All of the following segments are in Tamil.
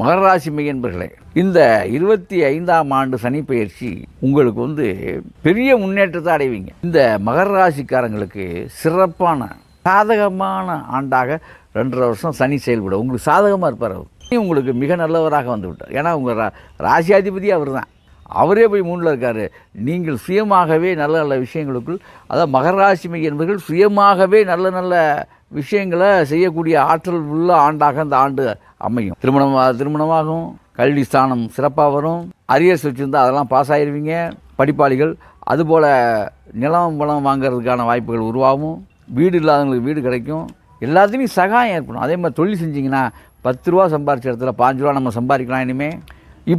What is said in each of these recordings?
மகராசி மையன்பர்களே இந்த இருபத்தி ஐந்தாம் ஆண்டு சனி பயிற்சி உங்களுக்கு வந்து பெரிய முன்னேற்றத்தை அடைவீங்க. இந்த மகர ராசிக்காரங்களுக்கு சிறப்பான சாதகமான ஆண்டாக ரெண்டரை வருஷம் சனி செயல்படும். உங்களுக்கு சாதகமாக இருப்பார் அவர். சனி உங்களுக்கு மிக நல்லவராக வந்து விட்டார். ஏன்னா உங்கள் ரா ராசியாதிபதி அவர் தான் அவரே போய் மூணில் இருக்கார். நீங்கள் சுயமாகவே நல்ல நல்ல விஷயங்களுக்குள் அதாவது மகராசிமை என்பவர்கள் சுயமாகவே நல்ல நல்ல விஷயங்களை செய்யக்கூடிய ஆற்றல் உள்ள ஆண்டாக அந்த ஆண்டு அமையும். திருமணம் திருமணமாகும் கல்வி ஸ்தானம் சிறப்பாக வரும். அரியர்ஸ் வச்சுருந்தா அதெல்லாம் பாஸ் ஆகிடுவீங்க படிப்பாளிகள் அதுபோல் நிலம் பணம் வாங்குறதுக்கான வாய்ப்புகள் உருவாகும். வீடு இல்லாதவங்களுக்கு வீடு கிடைக்கும். எல்லாத்துலேயும் சகாயம் ஏற்படும். அதே மாதிரி தொழில் செஞ்சிங்கன்னா பத்து ரூபா சம்பாரிச்ச இடத்துல பாஞ்சு ரூபா நம்ம சம்பாதிக்கலாம் இனிமேல்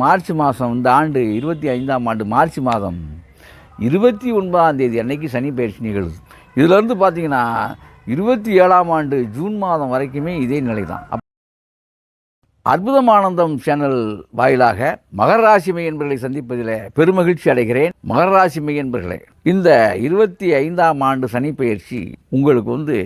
மார்ச் மாதம் இந்த ஆண்டு இருபத்தி ஐந்தாம் ஆண்டு மார்ச் மாதம் இருபத்தி ஒன்பதாம் தேதி அன்னைக்கு சனி பயிற்சி நிகழ்வு இதிலேருந்து பார்த்தீங்கன்னா இருபத்தி ஏழாம் ஆண்டு ஜூன் மாதம் வரைக்குமே இதே நிலை தான் அற்புதமானந்தம் சேனல் வாயிலாக மகர ராசி மையன்பர்களை சந்திப்பதில் பெருமகிழ்ச்சி அடைகிறேன். மகர ராசி மையன்பர்களே இந்த இருபத்தி ஐந்தாம் ஆண்டு சனி பயிற்சி உங்களுக்கு வந்து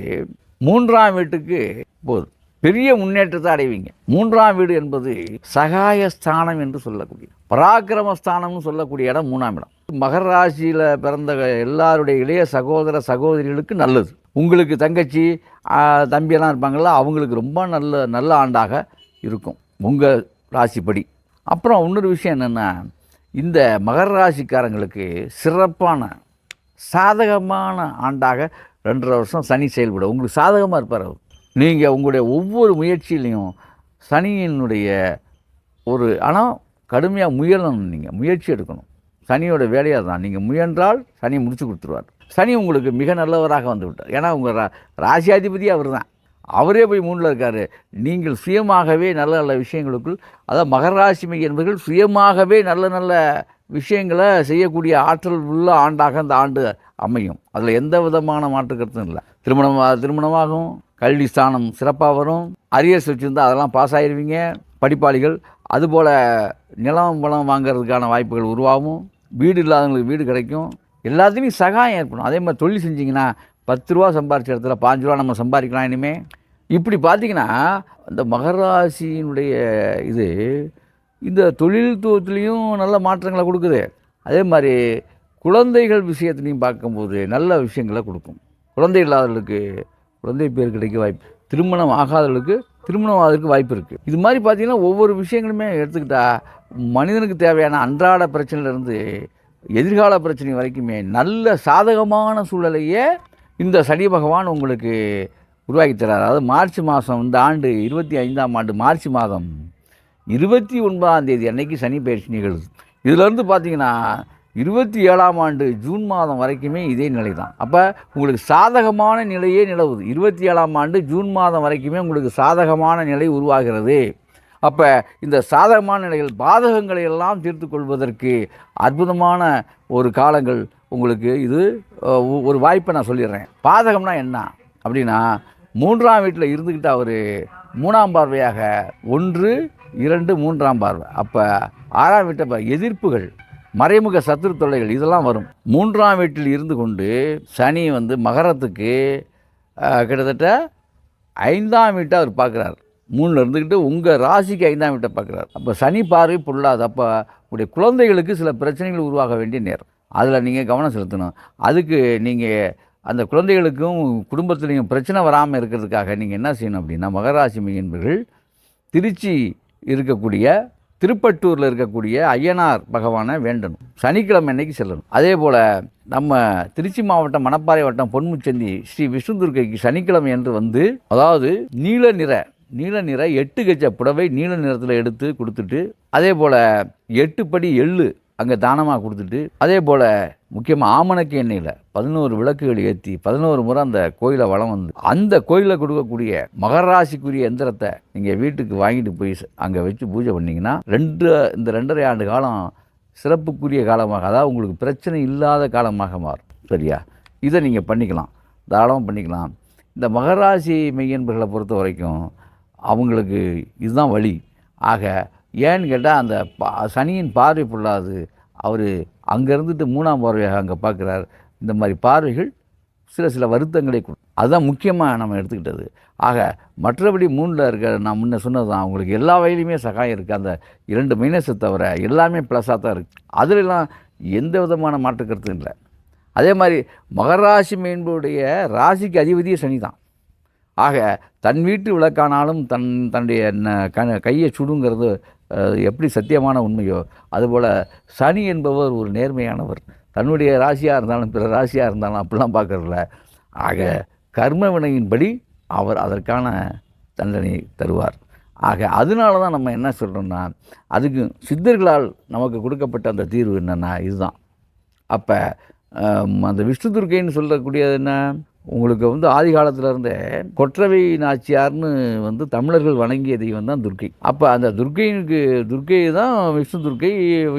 மூன்றாம் வீட்டுக்கு போதும் பெரிய முன்னேற்றத்தை அடைவீங்க. மூன்றாம் வீடு என்பது சகாய ஸ்தானம் என்று சொல்லக்கூடிய பராக்கிரம ஸ்தானம்னு சொல்லக்கூடிய இடம் மூணாம் இடம். மகர ராசியில் பிறந்த எல்லாருடைய இளைய சகோதர சகோதரிகளுக்கு நல்லது. உங்களுக்கு தங்கச்சி தம்பியெல்லாம் இருப்பாங்கள்ல அவங்களுக்கு ரொம்ப நல்ல நல்ல ஆண்டாக இருக்கும் உங்கள் ராசிப்படி. அப்புறம் இன்னொரு விஷயம் என்னென்னா இந்த மகர ராசிக்காரங்களுக்கு சிறப்பான சாதகமான ஆண்டாக ரெண்டரை வருஷம் சனி செயல்படும். உங்களுக்கு சாதகமாக இருப்பார் அவர். நீங்கள் உங்களுடைய ஒவ்வொரு முயற்சியிலையும் சனியினுடைய ஒரு ஆனால் கடுமையாக முயலணும் நீங்கள் முயற்சி எடுக்கணும். சனியோட வேலையாக தான் நீங்கள் முயன்றால் சனி முடிச்சு கொடுத்துருவார். சனி உங்களுக்கு மிக நல்லவராக வந்துவிட்டார். ஏன்னா உங்கள் ரா ராசியாதிபதி அவர் தான் அவரே போய் மூணில் இருக்கார். நீங்கள் சுயமாகவே நல்ல நல்ல விஷயங்களுக்குள் அதாவது மகர ராசி என்பவர்கள் சுயமாகவே நல்ல நல்ல விஷயங்களை செய்யக்கூடிய ஆற்றல் உள்ள ஆண்டாக அந்த ஆண்டு அமையும். அதில் எந்த விதமான மாற்று கருத்தும் இல்லை. திருமணம் திருமணமாகும் கல்வி ஸ்தானம் சிறப்பாக வரும். அரியர்ஸ் வச்சுருந்தா அதெல்லாம் பாஸ் ஆகிடுவீங்க படிப்பாளிகள் அதுபோல் நிலம் பலம் வாங்குறதுக்கான வாய்ப்புகள் உருவாகும். வீடு இல்லாதவங்களுக்கு வீடு கிடைக்கும். எல்லாத்துலேயும் சகாயம் ஏற்படும் அதே மாதிரி தொழில் செஞ்சிங்கன்னா பத்து ரூபா சம்பாரிச்ச இடத்துல பாஞ்சு ரூபா நம்ம சம்பாதிக்கலாம் இனிமேல் இப்படி பார்த்தீங்கன்னா இந்த மகராசியினுடைய இது இந்த தொழில்துவத்துலேயும் நல்ல மாற்றங்களை கொடுக்குது. அதே மாதிரி குழந்தைகள் விஷயத்துலையும் பார்க்கும்போது நல்ல விஷயங்களை கொடுக்கும். குழந்தை இல்லாதவர்களுக்கு குழந்தை பேர் கிடைக்க வாய்ப்பு திருமணம் ஆகாதவர்களுக்கு திருமணம் ஆகிறதுக்கு வாய்ப்பு இருக்குது இது மாதிரி பார்த்திங்கன்னா ஒவ்வொரு விஷயங்களுமே எடுத்துக்கிட்டால் மனிதனுக்கு தேவையான அன்றாட பிரச்சனையிலேருந்து எதிர்கால பிரச்சனை வரைக்குமே நல்ல சாதகமான சூழலையே இந்த சனி பகவான் உங்களுக்கு உருவாக்கி தரார். அதாவது மார்ச் மாதம் இந்த ஆண்டு இருபத்தி ஐந்தாம் ஆண்டு மார்ச் மாதம் இருபத்தி ஒன்பதாம் தேதி அன்னைக்கு சனி பயிற்சி நிகழ்வு இதிலேருந்து பார்த்தீங்கன்னா இருபத்தி ஏழாம் ஆண்டு ஜூன் மாதம் வரைக்குமே இதே நிலை தான். அப்போ உங்களுக்கு சாதகமான நிலையே நிலவுது. இருபத்தி ஏழாம் ஆண்டு ஜூன் மாதம் வரைக்குமே உங்களுக்கு சாதகமான நிலை உருவாகிறது. அப்போ இந்த சாதகமான நிலைகள் பாதகங்களை எல்லாம் தீர்த்து கொள்வதற்கு அற்புதமான ஒரு காலங்கள் உங்களுக்கு இது ஒரு வாய்ப்பை நான் சொல்லிடுறேன். பாதகம்னா என்ன அப்படின்னா மூன்றாம் வீட்டில் இருந்துக்கிட்டு அவர் மூணாம் பார்வையாக ஒன்று இரண்டு மூன்றாம் பார்வை. அப்போ ஆறாம் வீட்டை எதிர்ப்புகள் மறைமுக சத்துரு தொல்லைகள் இதெல்லாம் வரும். மூன்றாம் வீட்டில் இருந்து கொண்டு சனி வந்து மகரத்துக்கு கிட்டத்தட்ட ஐந்தாம் வீட்டை அவர் பார்க்குறார். மூணில் இருந்துக்கிட்டு உங்கள் ராசிக்கு ஐந்தாம் வீட்டை பார்க்குறாரு. அப்போ சனி பார்வை பொருளாது. அப்போ உடைய குழந்தைகளுக்கு சில பிரச்சனைகள் உருவாக வேண்டிய நேரம். அதில் நீங்கள் கவனம் செலுத்தணும். அதுக்கு நீங்கள் அந்த குழந்தைகளுக்கும் குடும்பத்துலேயும் பிரச்சனை வராமல் இருக்கிறதுக்காக நீங்கள் என்ன செய்யணும் அப்படின்னா மகராசி மீன்பர்கள் திருச்சி இருக்கக்கூடிய திருப்பட்டூரில் இருக்கக்கூடிய ஐயனார் பகவானை வேண்டணும். சனிக்கிழமை அன்னைக்கு செல்லணும். அதே போல் நம்ம திருச்சி மாவட்டம் மணப்பாறை வட்டம் பொன்முச்சந்தி ஸ்ரீ விஷ்ணுதுர்க்கைக்கு சனிக்கிழமை என்று வந்து அதாவது நீல நிற நீல நிற எட்டு கச்ச புடவை நீல நிறத்தில் எடுத்து கொடுத்துட்டு அதே போல் எட்டு படி எள்ளு அங்கே தானமாக கொடுத்துட்டு அதே போல் முக்கியமாக ஆமணக்கு எண்ணெயில் பதினோரு விளக்குகள் ஏற்றி பதினோரு முறை அந்த கோயிலை வளம் வந்து அந்த கோயிலில் கொடுக்கக்கூடிய மகராசிக்குரிய எந்திரத்தை நீங்கள் வீட்டுக்கு வாங்கிட்டு போய் அங்கே வச்சு பூஜை பண்ணிங்கன்னா ரெண்டு இந்த ரெண்டரை ஆண்டு காலம் சிறப்புக்குரிய காலமாக அதாவது உங்களுக்கு பிரச்சனை இல்லாத காலமாக மாறும் சரியா? இதை நீங்கள் பண்ணிக்கலாம் தாராளமாக பண்ணிக்கலாம். இந்த மகராசி மெய்யன்பர்களை பொறுத்த வரைக்கும் அவங்களுக்கு இதுதான் வழி. ஆக ஏன்னு கேட்டால் அந்த பா சனியின் பார்வை பொருளாது. அவர் அங்கே இருந்துட்டு மூணாம் பார்வையாக அங்கே பார்க்குறார். இந்த மாதிரி பார்வைகள் சில சில வருத்தங்களை கொடு அதுதான் முக்கியமாக நம்ம எடுத்துக்கிட்டது. ஆக மற்றபடி மூணில் இருக்கிற நான் முன்னே சொன்னது தான் அவங்களுக்கு எல்லா வகையிலுமே சகாயம் இருக்குது அந்த இரண்டு மைனஸை தவிர எல்லாமே ப்ளஸாக தான் இருக்குது அதிலெல்லாம் எந்த விதமான மாற்றுக்கருத்தும் இல்லை. அதே மாதிரி மகராசி மீன்புடைய ராசிக்கு அதிபதியே சனி தான் ஆக தன் வீட்டு விளக்கானாலும் தன் தன்னுடைய ந- க கையை சுடுங்கிறது எப்படி சத்தியமான உண்மையோ அதுபோல் சனி என்பவர் ஒரு நேர்மையானவர். தன்னுடைய ராசியாக இருந்தாலும் பிற ராசியாக இருந்தாலும் அப்படிலாம் பார்க்குறதில்ல. ஆக கர்ம வினையின்படி அவர் அதற்கான தண்டனை தருவார். ஆக அதனால தான் நம்ம என்ன சொல்கிறோம்னா அதுக்கு சித்தர்களால் நமக்கு கொடுக்கப்பட்ட அந்த தீர்வு என்னென்னா இதுதான். அப்போ அந்த விஷ்ணு துர்க்கைன்னு சொல்லக்கூடியது என்ன? உங்களுக்கு வந்து ஆதி காலத்துல இருந்தே கொற்றவை நாச்சியார்னு வந்து தமிழர்கள் வணங்கிய தெய்வம் தான் துர்க்கை. அப்போ அந்த துர்க்கைக்கு துர்க்கை தான் விஷ்ணு துர்க்கை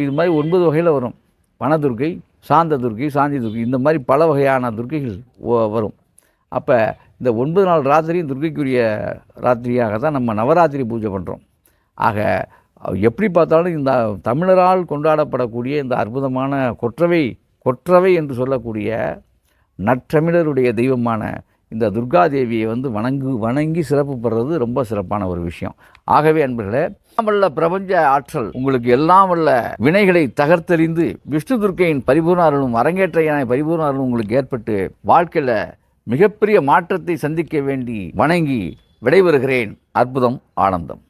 இது மாதிரி ஒன்பது வகையில் வரும். வனதுர்க்கை சாந்த துர்க்கை சாந்தி துர்க்கை இந்த மாதிரி பல வகையான துர்க்கைகள் வரும். அப்போ இந்த ஒன்பது நாள் ராத்திரியும் துர்க்கைக்குரிய ராத்திரியாக தான் நம்ம நவராத்திரி பூஜை பண்ணுறோம் ஆக எப்படி பார்த்தாலும் இந்த தமிழரால் கொண்டாடப்படக்கூடிய இந்த அற்புதமான கொற்றவை கொற்றவை என்று சொல்லக்கூடிய நற்றமிழருடைய தெய்வமான இந்த துர்கா தேவியை வந்து வணங்கு வணங்கி சிறப்பு பெறுறது ரொம்ப சிறப்பான ஒரு விஷயம். ஆகவே அன்பர்களே வல்ல பிரபஞ்ச ஆற்றல் உங்களுக்கு எல்லாம் வல்ல வினைகளை தகர்த்தெறிந்து விஷ்ணு துர்க்கையின் பரிபூர்ண அருளும் அரங்கேற்ற பரிபூர்ண அருளும் உங்களுக்கு ஏற்பட்டு வாழ்க்கையில் மிகப்பெரிய மாற்றத்தை சந்திக்க வேண்டி வணங்கி விடைபெறுகிறேன். அற்புதம் ஆனந்தம்.